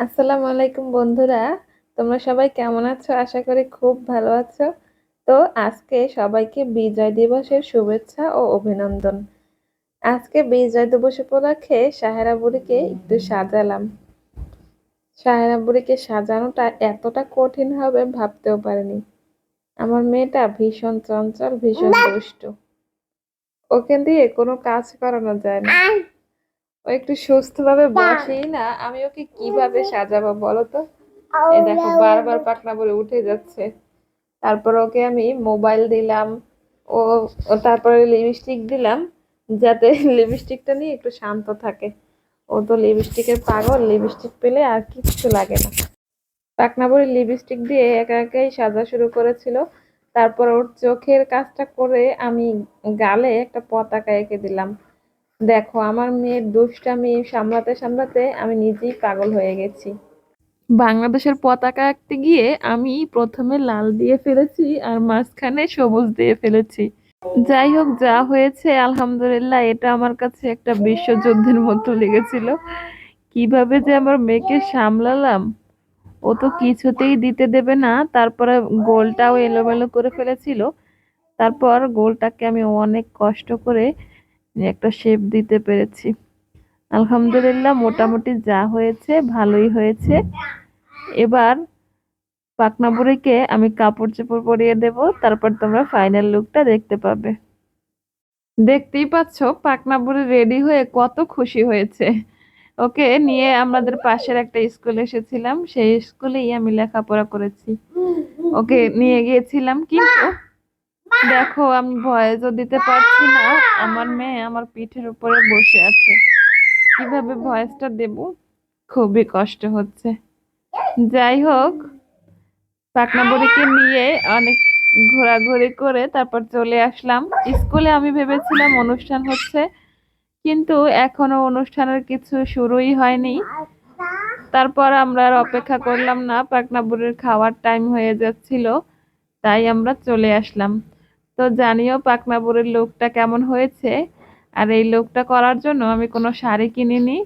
আসসালামু আলাইকুম বন্ধুরা তোমরা সবাই কেমন আছো? আশা করি খুব ভালো আছো। তো আজকে সবাইকে বিজয় দিবসের শুভেচ্ছা ও অভিনন্দন। আজকে বিজয় দিবস উপলক্ষে সাহেরা বুড়িকে একটু সাজালাম। সাহেরা বুড়িকে সাজানোটা এতটা কঠিন হবে ভাবতেও পারিনি। আমার মেয়েটা ভীষণ চঞ্চল ভীষণ দুষ্ট। ওকে দিয়ে কোনো কাজ করানো যায় না। ও একটু সুস্থভাবে বসেই না আমি ওকে কীভাবে সাজাবো বলো তো? এই দেখো বারবার পাকনা বলে উঠে যাচ্ছে। তারপর ওকে আমি মোবাইল দিলাম ও ও তারপরে লিপস্টিক দিলাম যাতে লিপস্টিকটা নিয়ে একটু শান্ত থাকে। ও তো লিপস্টিকের পাগল লিপস্টিক পেলে আর কিচ্ছু লাগে না। পাকনা বলে লিপস্টিক দিয়ে একা একাই সাজা শুরু করেছিল। তারপর ওর চোখের কাজটা করে আমি গালে একটা পতাকা এঁকে দিলাম। দেখো, আমার মেয়ের দুষ্টামি সামলাতে সামলাতে আমি নিজেই পাগল হয়ে গেছি। বাংলাদেশের পতাকা আঁকতে গিয়ে আমি প্রথমে লাল দিয়ে ফেলেছি আর মাঝখানে সবুজ দিয়ে ফেলেছি। যাই হোক, যা হয়েছে, আলহামদুলিল্লাহ, এটা আমার কাছে একটা বিশ্বযুদ্ধের মতো লেগেছিল। কীভাবে যে আমার মেয়েকে সামলালাম, ও তো কিছুতেই দিতে দেবে না। তারপরে গোলটাও এলোমেলো করে ফেলেছিল। তারপর গোলটাকে আমি অনেক কষ্ট করে একটা শেপ দিতে পেরেছি। আলহামদুলিল্লাহ, মোটামুটি যা হয়েছে ভালোই হয়েছে। এবার পাকনা বুড়িকে আমি কাপড় চোপড় পরিয়ে দেব, তারপর তোমরা ফাইনাল লুকটা দেখতে পাবে। দেখতেই পাচ্ছ পাকনা বুড়ি রেডি হয়ে কত খুশি হয়েছে। ওকে, নিয়ে আমাদের পাশের একটা স্কুল এসেছিলাম, সেই স্কুলেই আমি লেখাপড়া করেছি। ওকে, নিয়ে গিয়েছিলাম, কিন্তু দেখো, আমি ভয়েসও দিতে পারছি না। আমার মেয়ে আমার পিঠের উপরে বসে আছে। কীভাবে ভয়েসটা দেব? খুবই কষ্ট হচ্ছে। যাই হোক পাকনা বুড়িকে নিয়ে অনেক ঘোরাঘুরি করে তারপর চলে আসলাম। স্কুলে আমি ভেবেছিলাম অনুষ্ঠান হচ্ছে, কিন্তু এখনও অনুষ্ঠানের কিছু শুরুই হয়নি। তারপর আমরা আর অপেক্ষা করলাম না পাকনা খাওয়ার টাইম হয়ে যাচ্ছিল, তাই আমরা চলে আসলাম। তো জানিও পাকনা বুড়ির লোকটা কেমন হয়েছে? আর এই লোকটা করার জন্য আমি কোনো শাড়ি কিনিনি।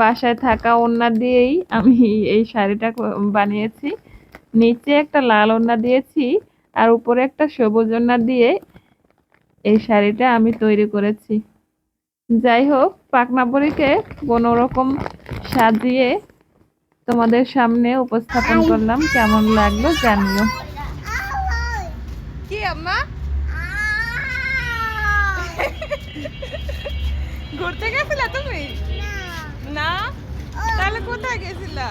বাসায় থাকা ওড়না দিয়েই আমি এই শাড়িটা বানিয়েছি। নিচে একটা লাল ওড়না দিয়েছি আর উপরে একটা সবুজ ওড়না দিয়ে এই শাড়িটা আমি তৈরি করেছি। যাই হোক পাকনা বুড়িকে কোনো রকম সাজিয়ে তোমাদের সামনে উপস্থাপন করলাম। কেমন লাগল জানিও। কি আম্মা? ঘুরতে গেছিলা তুমি? না। তাহলে কোথায় গেছিলা?